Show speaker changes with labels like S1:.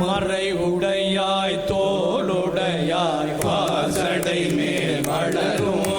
S1: மறை உடையாய் தோளுடையாய் வாசடை மேல் வளரும்.